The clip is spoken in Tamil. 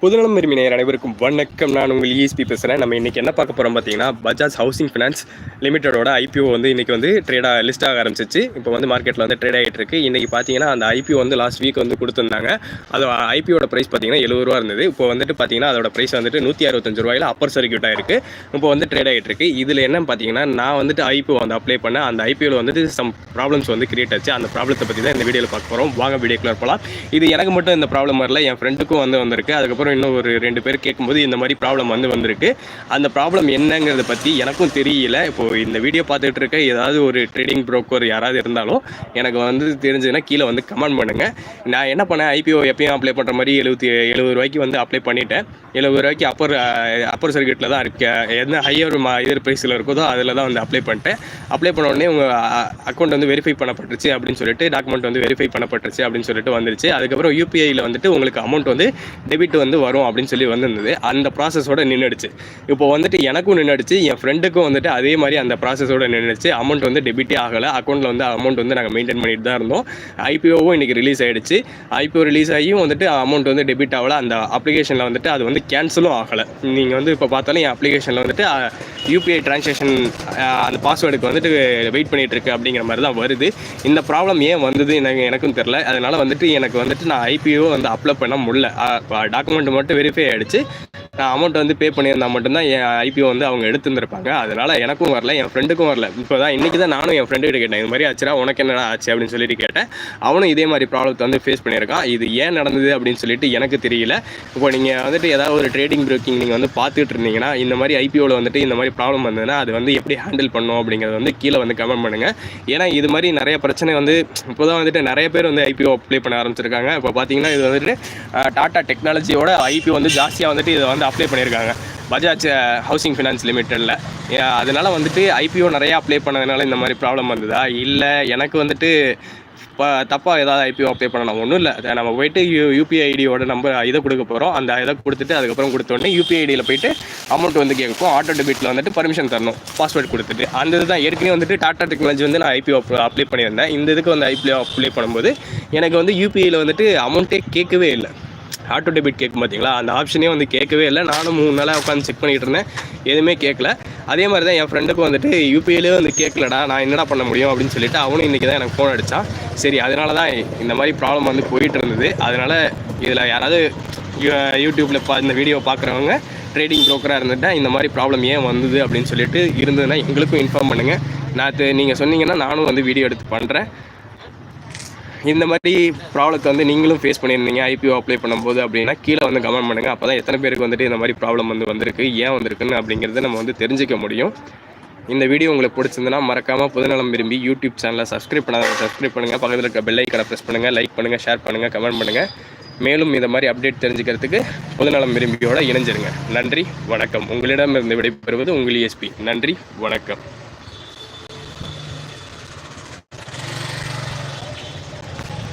பொதுநலம் விரும்பி அனைவருக்கும் வணக்கம். நான் உங்கள் இஎஸ்பி பேசுகிறேன் நம்ம இன்றைக்கி என்ன பார்க்க போகிறோம் பார்த்தீங்கன்னா பஜாஜ் ஹவுசிங் ஃபினான்ஸ் லிமிட்டடோட ஐபிஓ வந்து இன்றைக்கி வந்து ட்ரேடாக லிஸ்ட் ஆக ஆரம்பிச்சிச்சு. இப்போ வந்து மார்க்கெட்டில் வந்து ட்ரேட் ஆகிட்டு இருக்கு. இன்றைக்கி பார்த்தீங்கன்னா அந்த ஐபிஓ வந்து லாஸ்ட் வீக் வந்து கொடுத்துருந்தாங்க. அது ஐபிஓட ப்ரைஸ் பார்த்தீங்கன்னா எழுபது ரூபா இருந்தது. இப்போ வந்துட்டு பார்த்தீங்கன்னா அதோட ப்ரைஸ் வந்துட்டு நூற்றி அறுபத்தஞ்சு ரூபாயில் அப்பர் சர்க்கியூட் ஆயிருக்கு. இப்போ வந்து ட்ரேட் ஆகிட்டு இருக்கு. இதில் என்ன பார்த்தீங்கன்னா நான் வந்துட்டு ஐபிஓ வந்து அப்ளை பண்ணேன். அந்த ஐபிஓவில் வந்துட்டு சம் ப்ராப்ளம்ஸ் வந்து கிரியேட் ஆச்சு. அந்த ப்ராப்ளத்தை பற்றி தான் இந்த வீடியோவில் பார்க்க போகிறோம் வாங்க வீடியோக்குள்ளே போகலாம் இது எனக்கு மட்டும் இந்த ப்ராப்ளம் வரல. என் ஃப்ரெண்டுக்கும் வந்து வந்திருக்கு. அதுக்கப்புறம் இன்னும் ஒரு ரெண்டு பேர் கேட்கும்போது இந்த மாதிரி ப்ராப்ளம் வந்து வந்திருக்கு. அந்த ப்ராப்ளம் என்னங்கிறத பற்றி எனக்கும் தெரியல. இப்போது இந்த வீடியோ பார்த்துட்டு இருக்க ஏதாவது ஒரு ட்ரேடிங் ப்ரோக்கர் யாராவது இருந்தாலும் எனக்கு வந்து தெரிஞ்சதுன்னா கீழே வந்து கமெண்ட் பண்ணுங்கள் நான் என்ன பண்ணேன்? ஐபிஓ எப்பயும் அப்ளை பண்ணுற மாதிரி எழுபத்தி எழுபது ரூபாய்க்கு வந்து அப்ளை பண்ணிட்டேன். எழுபது ரூபாய்க்கு அப்பர் அப்பர் சர்க்கியூட்டில் தான் இருக்கேன். எந்த ஹையர் இதர் ப்ரைஸில் இருக்குதோ அதில் தான் வந்து அப்ளை பண்ணிட்டேன். அப்ளை பண்ண உடனே உங்கள் அக்கௌண்ட் வந்து வெரிஃபை பண்ணப்பட்டுருச்சு அப்படின்னு சொல்லிட்டு டாக்குமெண்ட் வந்து வெரிஃபை பண்ணப்பட்டுருச்சு அப்படின்னு சொல்லிட்டு வந்துருச்சு. அதுக்கப்புறம் யூபிஐயில் வந்துட்டு உங்களுக்கு அமௌண்ட் வந்து டெபிட் வந்து வரும் அப்படின்னு சொல்லி வந்திருந்தது. அந்த ப்ராசஸோட நின்றுடுச்சு இப்போ வந்துட்டு எனக்கும் நின்றுடுச்சு என் ஃப்ரெண்டுக்கும் வந்துட்டு அதே மாதிரி அந்த ப்ராசஸோட நின்றுடுச்சு அமௌண்ட் வந்து டெபிட்டே ஆகலை. அக்கௌண்ட்டில் வந்து அமௌண்ட் வந்து நாங்கள் மெயின்டைன் பண்ணிட்டு தான் இருந்தோம். ஐபிஓவும் இன்றைக்கி ரிலீஸ் ஆகிடுச்சு ஐபிஓ ரிலீஸ் ஆகியும் வந்துட்டு அமௌண்ட் வந்து டெபிட் ஆகலை. அந்த அப்ளிகேஷனில் வந்துட்டு அது வந்து கேன்சலும் ஆகலை. நீங்கள் வந்து இப்போ பார்த்தாலும் என் அப்ளிகேஷனில் வந்துட்டு யூபிஐ ட்ரான்சாக்ஷன் அந்த பாஸ்வேர்டுக்கு வந்துட்டு வெயிட் பண்ணிட்டு இருக்கு அப்படிங்கிற மாதிரி தான் வருது. இந்த ப்ராப்ளம் ஏன் வந்தது எனக்கு எனக்கும் தெரில அதனால் வந்துட்டு எனக்கு வந்துட்டு நான் ஐபிஓ வந்து அப்ளை பண்ண முடியல. டாக்குமெண்ட் அக்கௌண்ட் மட்டும் வெரிஃபை ஆகிடுச்சு நான் அமௌண்ட் வந்து பே பண்ணியிருந்தா மட்டும்தான் என் ஐபிஓ வந்து அவங்க எடுத்துருந்துருப்பாங்க. அதனால் எனக்கும் வரல என் ஃப்ரெண்டுக்கும் வரல. இப்போ தான் இன்றைக்கி தான் நானும் என் ஃப்ரெண்டு கிட்ட கேட்டேன் இது மாதிரி ஆச்சுரா உனக்கு என்னடா ஆச்சு? அப்படின்னு சொல்லிட்டு கேட்டேன். அவனும் இதே மாதிரி ப்ராப்ளத்தை வந்து ஃபேஸ் பண்ணியிருக்கான். இது ஏன் நடந்தது அப்படின்னு சொல்லிட்டு எனக்கு தெரியல. இப்போ நீங்கள் வந்துட்டு ஏதாவது ஒரு ட்ரேடிங் ப்ரோக்கிங் நீங்கள் வந்து பார்த்துட்டு இருந்தீங்கன்னா இந்த மாதிரி ஐபிஓவில் வந்துட்டு இந்த மாதிரி ப்ராப்ளம் வந்ததுன்னா அது வந்து எப்படி ஹேண்டில் பண்ணும் அப்படிங்கிறது வந்து கீழே வந்து கமெண்ட் பண்ணுங்கள் ஏன்னா இது மாதிரி நிறைய பிரச்சனை வந்து இப்போ தான் வந்துட்டு நிறைய பேர் வந்து ஐபிஓ அப்ளை பண்ண ஆரம்பிச்சிருக்காங்க. இப்போ பார்த்தீங்கன்னா இது வந்துட்டு டாடா டெக்னாலஜியோட ஐபிஓ வந்து ஜாஸ்தியாக வந்துட்டு இதை வந்து அப்ளை பண்ணியிருக்காங்க. பஜாஜ் ஹவுசிங் ஃபினான்ஸ் லிமிட்டடில் அதனால் வந்துட்டு ஐபிஓ நிறையா அப்ளை பண்ணதுனால இந்த மாதிரி ப்ராப்ளம் வந்ததா? இல்லை எனக்கு வந்துட்டு இப்போ தப்பாக ஏதாவது ஐபிஓ அப்ளை பண்ணணும் ஒன்றும் இல்லை. நம்ம போயிட்டு யூ யூபிஐ ஐடியோட நம்பர் இதை கொடுக்க போகிறோம் அந்த இதை கொடுத்துட்டு அதுக்கப்புறம் கொடுத்தோடனே யூபிஐ ஐடியில் போயிட்டு அமௌண்ட் வந்து கேட்கும். ஆட்டோ டெபிட்டில் வந்துட்டு பர்மிஷன் தரணும். பாஸ்வேர்ட் கொடுத்துட்டு. அந்த இது தான் ஏற்கனவே வந்துட்டு டாடா டெக்னாலஜி வந்து நான் ஐபிஓ அப்ளை பண்ணியிருந்தேன். இந்த இதுக்கு வந்து ஐபிஓ அப்ளை பண்ணும்போது எனக்கு வந்து யூபிஐயில் வந்துட்டு அமௌண்ட்டே கேட்கவே இல்லை. ஆட்டோ டெபிட் கேட்கும் பார்த்தீங்களா? அந்த ஆப்ஷனே வந்து கேட்கவே இல்லை. நானும் மூணு நாளாக உட்காந்து செக் பண்ணிகிட்டு இருந்தேன். எதுவுமே கேட்கல. அதே மாதிரி தான் என் ஃப்ரெண்டுக்கும் வந்துட்டு யூபிஐலே வந்து கேட்கலடா நான் என்னடா பண்ண முடியும் அப்படின்னு சொல்லிட்டு அவனும் இன்றைக்கி தான் எனக்கு ஃபோன் அடித்தான் சரி அதனால தான் இந்த மாதிரி ப்ராப்ளம் வந்து போயிட்டு இருந்தது. அதனால் இதில் யாராவது யூ- யூடியூப்பில் பா இந்த வீடியோ பார்க்குறவங்க ட்ரேடிங் ப்ரோக்கராக இருந்துட்டா இந்த மாதிரி ப்ராப்ளம் ஏன் வந்தது அப்படின்னு சொல்லிட்டு இருந்ததுன்னா எங்களுக்கும் இன்ஃபார்ம் பண்ணுங்கள் நான் நீங்கள் சொன்னீங்கன்னா நானும் வந்து வீடியோ எடுத்து பண்ணுறேன் இந்த மாதிரி ப்ராப்ளத்தை வந்து நீங்களும் ஃபேஸ் பண்ணியிருந்தீங்க ஐபிஓ அப்ளை பண்ணும்போது அப்படின்னா கீழே வந்து கமெண்ட் பண்ணுங்கள் அப்போ தான் எத்தனை பேருக்கு வந்துட்டு இந்த மாதிரி ப்ராப்ளம் வந்து வந்திருக்கு ஏன் வந்திருக்குன்னு அப்படிங்கிறத நம்ம வந்து தெரிஞ்சுக்க முடியும். இந்த வீடியோ உங்களுக்கு பிடிச்சிருந்தனா மறக்காமல் புதுநலம் விரும்பி யூடியூப் சேனலை சப்ஸ்கிரைப் பண்ணாத சப்ஸ்கிரைப் பண்ணுங்கள் பக்கத்தில் இருக்க பெல் ஐக்கனை ப்ரெஸ் பண்ணுங்கள் லைக் பண்ணுங்கள் ஷேர் பண்ணுங்கள் கமெண்ட் பண்ணுங்கள் மேலும் இந்த மாதிரி அப்டேட் தெரிஞ்சுக்கிறதுக்கு பொதுநலம் விரும்பியோட இணைஞ்சிருங்க. நன்றி வணக்கம். உங்களிடமிருந்து விடைபெறுவது உங்கள் எஸ்பி நன்றி வணக்கம்.